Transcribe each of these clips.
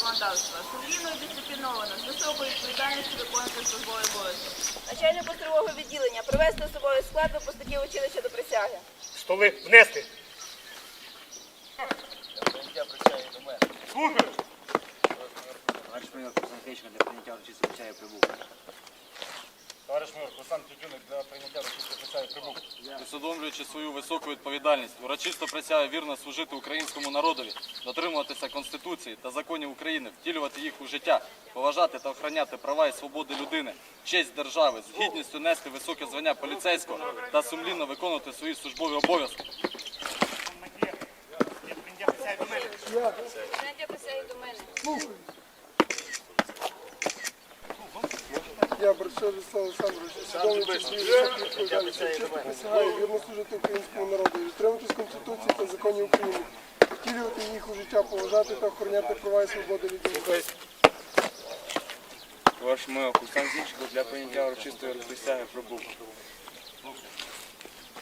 законодавства, сумлінно і дисципліновано, з високою відповідальністю виконувати службовий обов'язок. Начальник стрілового відділення привести собою склад випускників училища до присяги. Столи внести. Слухаю. Товариш майор Константиничка для прийняття урочисто присяги прибув. Товариш майор, Олександр Тютюник для прийняття російської присяги прибув. усвідомлюючи свою високу відповідальність, урочисто присягаю вірно служити українському народові, дотримуватися Конституції та законів України, втілювати їх у життя, поважати та охороняти права і свободи людини, честь держави, з гідністю нести високе звання поліцейського та сумлінно виконувати свої службові обов'язки. Прийняття присяги до мене. Прийняття присяги до мене. Я Борщов Вячеслав Олександрович, свідомий свою високу відповідальність, чесно присягаю вірно служити українському народу, дотримуватись Конституції та законів України, втілювати їх у життя, поважати та охороняти права і свободи людей. Ваш майор Зінченко для прийняття урочистої присяги прибув.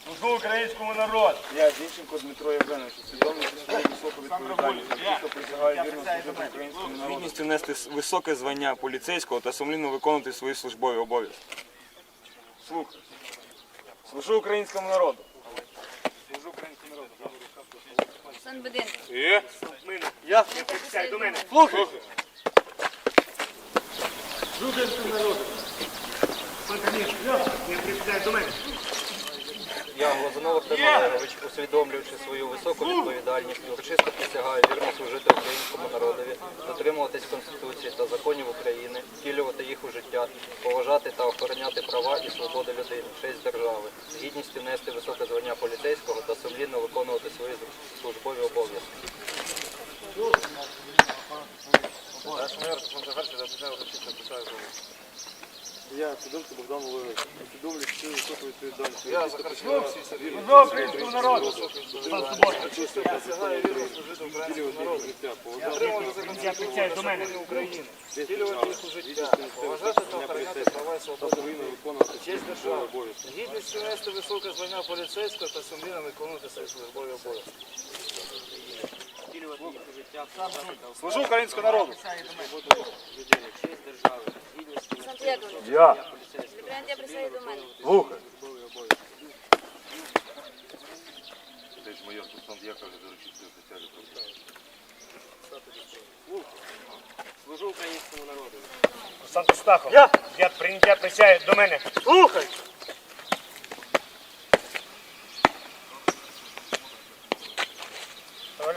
Служу українському народу. Я Зінченко Дмитро Євгенович, свою високу відповідальність, урочисто присягаю вірно служити українському народу. Гідністю нести високе звання поліцейського та сумлінно виконувати свої службові обов'язки. Слухай. Служу українському народу. Служу українському народу. Сан Беденко. Є. Я. До мене. Слухай! Українському народу. Пан Камір. Для присяги до мене. Я, Глазунов Романович, усвідомлюючи свою високу відповідальність, урочисто присягаю вірно служити українському народові, дотримуватись Конституції та законів України, втілювати їх у життя, поважати та охороняти права і свободи людини, честь держави, з гідністю нести високе звання поліцейського та сумлінно виконувати свої службові обов'язки. Я, Сиденко Богдан Володимирович, усвідомлюючи свою високу відповідальність, Я Захарчук. Служу українському народу. Пан Субота. втілювати їх у життя, поважати Прийняття присяги до мене. Втілювати їх у життя, поважати та охороняти права і свободи Честь держави. З нести високе звання поліцейського та сумлінно виконувати свої службові обов'язки. Втілювати їх у життя, поважати та Служу українському народу! честь держави. З гідністю нести Сантьяго. Я. поліцейського. Прийняття присяги до мене. Слухай. Служу українському народу. Олександр Стахов. Я. Для прийняття присяги до мене. Слухай.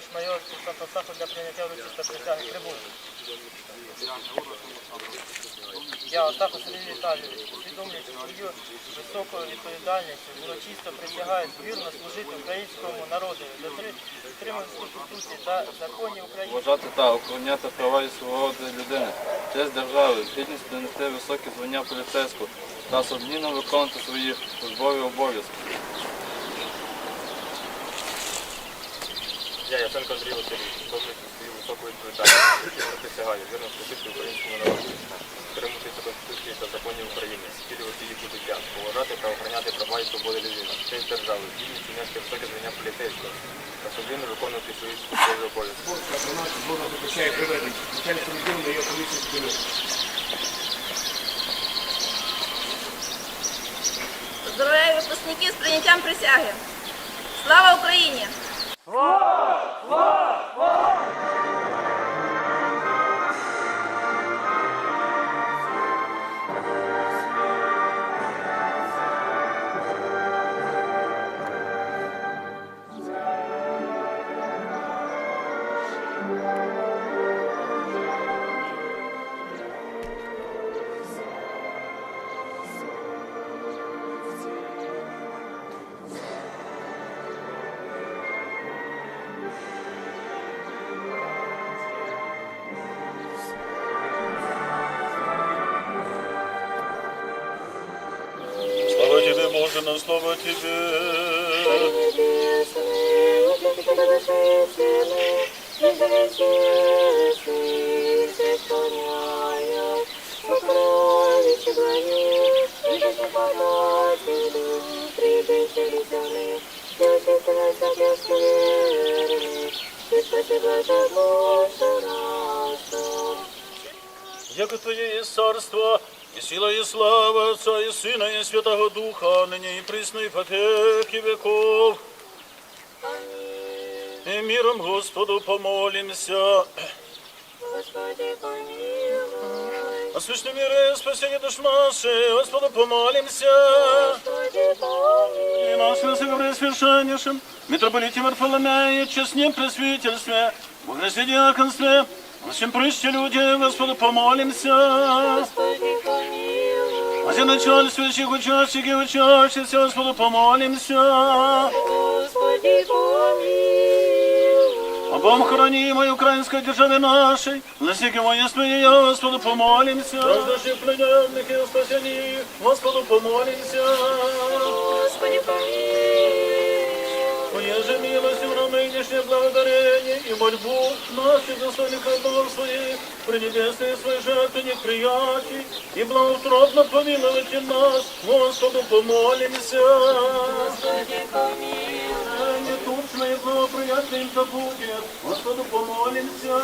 Товариш майор Олександр Стахов для прийняття урочисто присяги прибув. Я Остапа Сергій Віталійович, усвідомлюючи свою високу відповідальність, урочисто присягаю вірно служити українському народу, дотримуватися Конституції та законів України. Вважати та охороняти права і свободи людини, честь держави, з гідністю нести високе звання поліцейського та сумлінно виконувати свої службові обов'язки. Я Яценко Андрій Васильович, добре свою високу відповідальність, я присягаю, вірно служити українському народу, дотримуватися Конституції та законів України, втілювати їх у життя, поважати та охороняти права і свободи людини, честь держави, гідність і нести високе звання поліцейського, та сумлінно виконувати свої службові обов'язки. Поздравляю випускників з прийняттям присяги. Слава Україні! За душу нашу. Яко Твоє царство, і сила, і слава Отця, і Сина, і Святого Духа, нині і присно, і по веки веков. І миром Господу помолимся. Господи, помилуй. О сущном мире спасение душ наших, Господу помолимся. Господи, помилуй. И нашим всеговресвершеннейшим, митрополите Варфоломея, честнем пресвительстве, богоследиаконстве, всем прыще люди, Господу помолимся. Господи, помилуй. О начальстве всех учащих и учащихся, Господу помолимся. Господи, помилуй. Обом хранимой украинской державе нашей, на всякое воинстве Господу помолимся. Раздаши плененных и спасений, Господу помолимся. и мольбу наших достойных рабов своих, пренебесные свои жертвенник приятий, и благоутробно помилуйте нас, Господу помолимся. Господи, помилуй. Не тучно и благоприятно им забудет, Господу помолимся.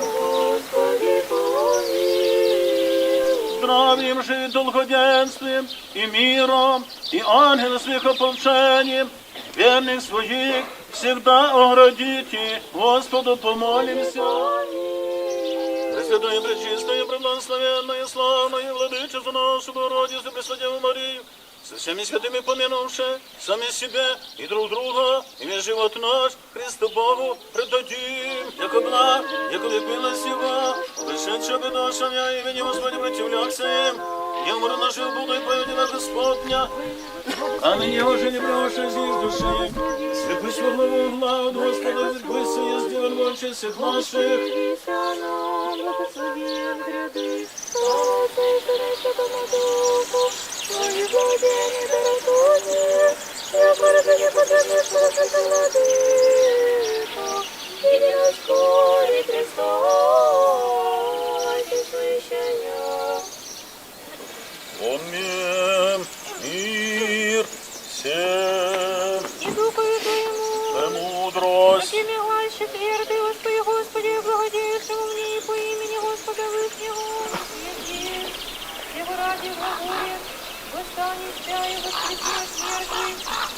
Господи, помилуй. Здравием же, долгоденствием и миром, и ангелов своих ополчением, верных своих, всегда оградите, Господу помолимся. Пресвятая, пречистая, преблагословенная, славная, владычица нашу Богородицу, Пресвятую Марию, со всеми святыми помянувши сами себя и друг друга, и весь живот наш Христу Богу предадим, яко благ, яко век милостива, пришедшего душа мя, имени Господи противлякся им, я умру нажив буду и поведена Господня, а ныне уже не броша из души, слепысь во главу глав, Господа, быся я сделан больше всех наших, Молися нам, благословен гряды, Отца и Сына и Святому Духу, Твои благоденья дарования, Аминь. Мир всем. И духу Твоему, Премудрость. Такими глаще твердый, Господи, Господи, благодействуй мне и по имени Господа Вышнего, Святи, его ради глаголе, восстань из тя и воскреси от смерти,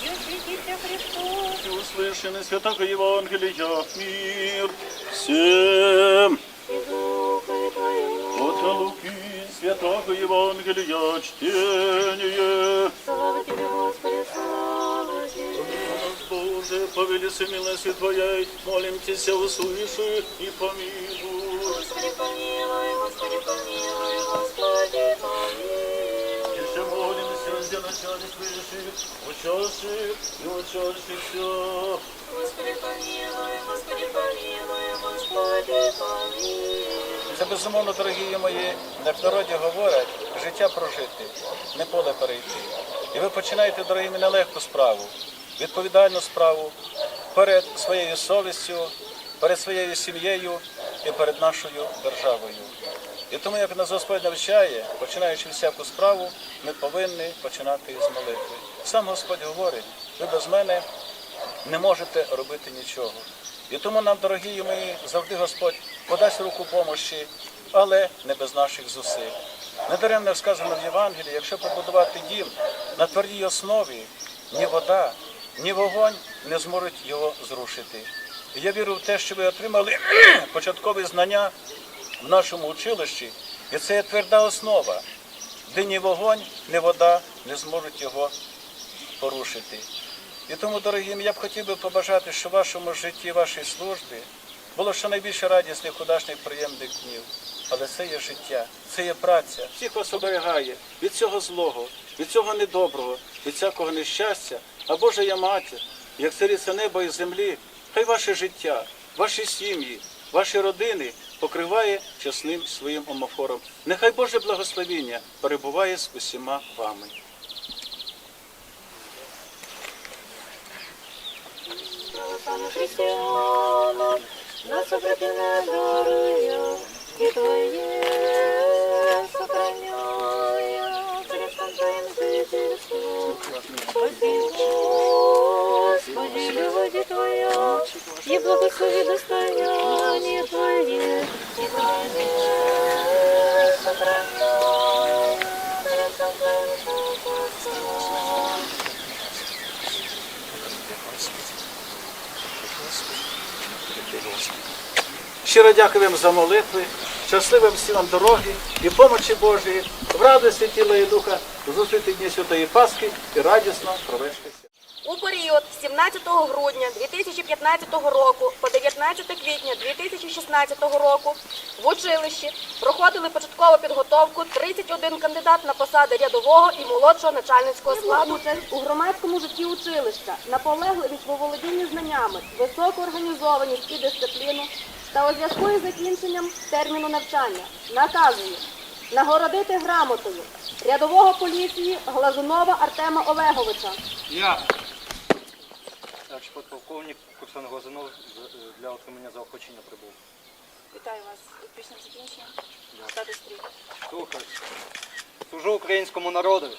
и осветися Христос, Услышаны святого Евангелия. Мир всем. Евангелия чтение. Слава Тебе, Господи, слава Тебе. Боже, повелися милости Твоей, молимся, услыши и помилуй. Господи, помилуй, Господи, помилуй, Господи, помилуй. Еще молимся, где начали слышит, учащих и учащихся. Господи, помилуй, Господи, помилуй, Господи, помилуй. Це безумовно, дорогі мої, як в народі говорять, життя прожити, не поле перейти. І ви починаєте, дорогі мої, нелегку справу, відповідальну справу перед своєю совістю, перед своєю сім'єю і перед нашою державою. І тому, як нас Господь навчає, починаючи всяку справу, ми повинні починати з молитви. Сам Господь говорить, ви без мене не можете робити нічого. І тому нам, дорогі мої, завжди Господь подасть руку помощі, але не без наших зусиль. Недаремно сказано в Євангелії, якщо побудувати дім на твердій основі, ні вода, ні вогонь не зможуть його зрушити. Я вірю в те, що ви отримали початкові знання в нашому училищі, і це є тверда основа, де ні вогонь, ні вода не зможуть його порушити. І тому, дорогі, я б хотів би побажати, що в вашому житті, вашій службі було щонайбільше радісних, удачних, приємних днів. Але це є життя, це є праця. Всіх вас оберігає від цього злого, від цього недоброго, від всякого нещастя. А Божа я матір, як цариця неба і землі, хай ваше життя, ваші сім'ї, ваші родини покриває чесним своїм омофором. Нехай Боже благословіння перебуває з усіма вами. Христианам, нас обратно даруя, и Твое сохраняя, Христом Твоим жительством. Спаси, Господи, люди благослови достояние Твое, и Твое Щиро дякуємо за молитви, щасливим всім вам дороги і помочі Божої, в радості тіла і духа, зустріти Дні Святої Пасхи і радісно провести. У період з 17 грудня 2015 року по 19 квітня 2016 року в училищі проходили початкову підготовку 31 кандидат на посади рядового і молодшого начальницького складу. У громадському житті училища, наполегливість в володінні знаннями, високу організованість і дисципліну та у зв'язку із закінченням терміну навчання наказую нагородити грамотою рядового поліції Глазунова Артема Олеговича. Старший подполковник Курсан Глазунов з- для отримання заохочення прибув. Вітаю вас з успішним закінченням. Стати стрій. Слухай. Служу українському народу.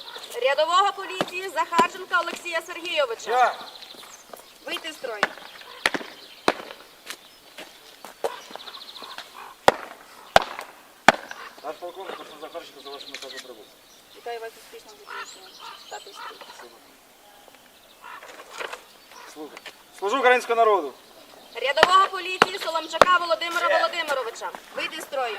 Рядового поліції Захарченка Олексія Сергійовича. Вийти з строю. Наш полковник Захарченко за вашим наказом прибув. Вітаю вас з успішним закінченням. Стати Служу українському народу. Рядового поліції Соломчака Володимира Володимировича. Вийти з строю.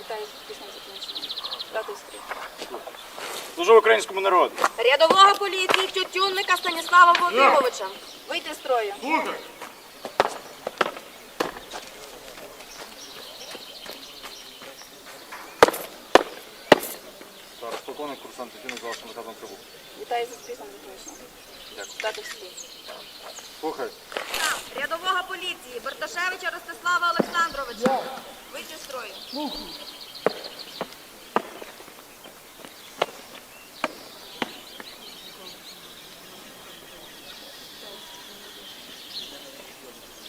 Вітаю з успішним закінченням. Стрій. Служу українському народу. Рядового поліції Тютюнника Станіслава Володимировича. Вийти з строю. Зараз полковник курсант Тетяна за вашим наказом прибув. Вітаю з успішним закінченням. Стати стрій. Слухай. Рядового поліції Берташевича Ростислава Олександровича. Вийти з строю.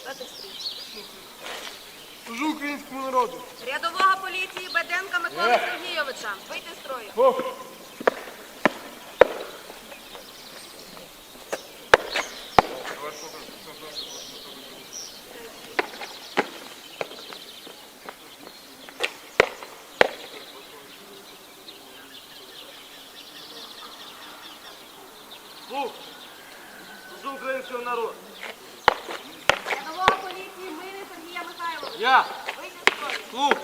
Стати стрій. Служу українському народу. Рядового поліції Беденка Миколи Сергійовича. Вийти з строю. Служу українського народу. Рядового поліції Михайловича. Я слухай.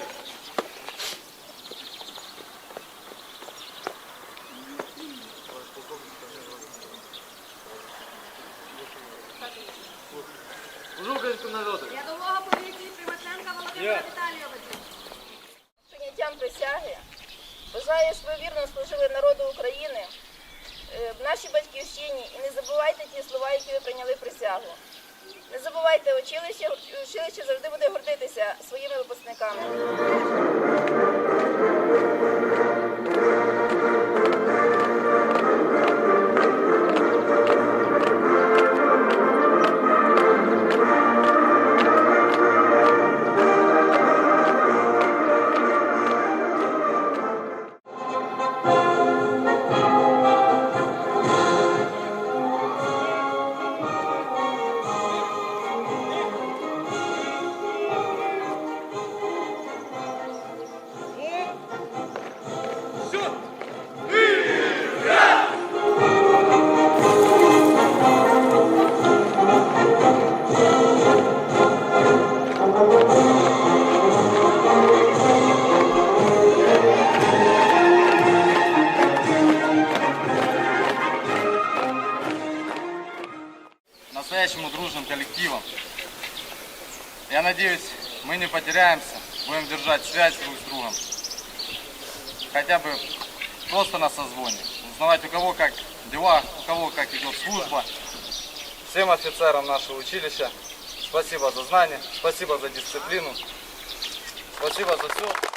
Служу українському народу. Рядового поліції Примаченка Володимира Віталійовича. Прийняттям присяги бажаю, щоб ви вірно служили народу України, е, в нашій батьківщині і не забувайте ті слова, які ви прийняли присягу. Не забувайте, училище, училище завжди буде гордитися своїми випускниками. Настоящим дружным коллективом. Я надеюсь, мы не потеряемся, будем держать связь друг с другом. Хотя бы просто на созвоне. Узнавать у кого как дела, у кого как идет служба. Всем офицерам нашего училища спасибо за знания, спасибо за дисциплину, спасибо за все.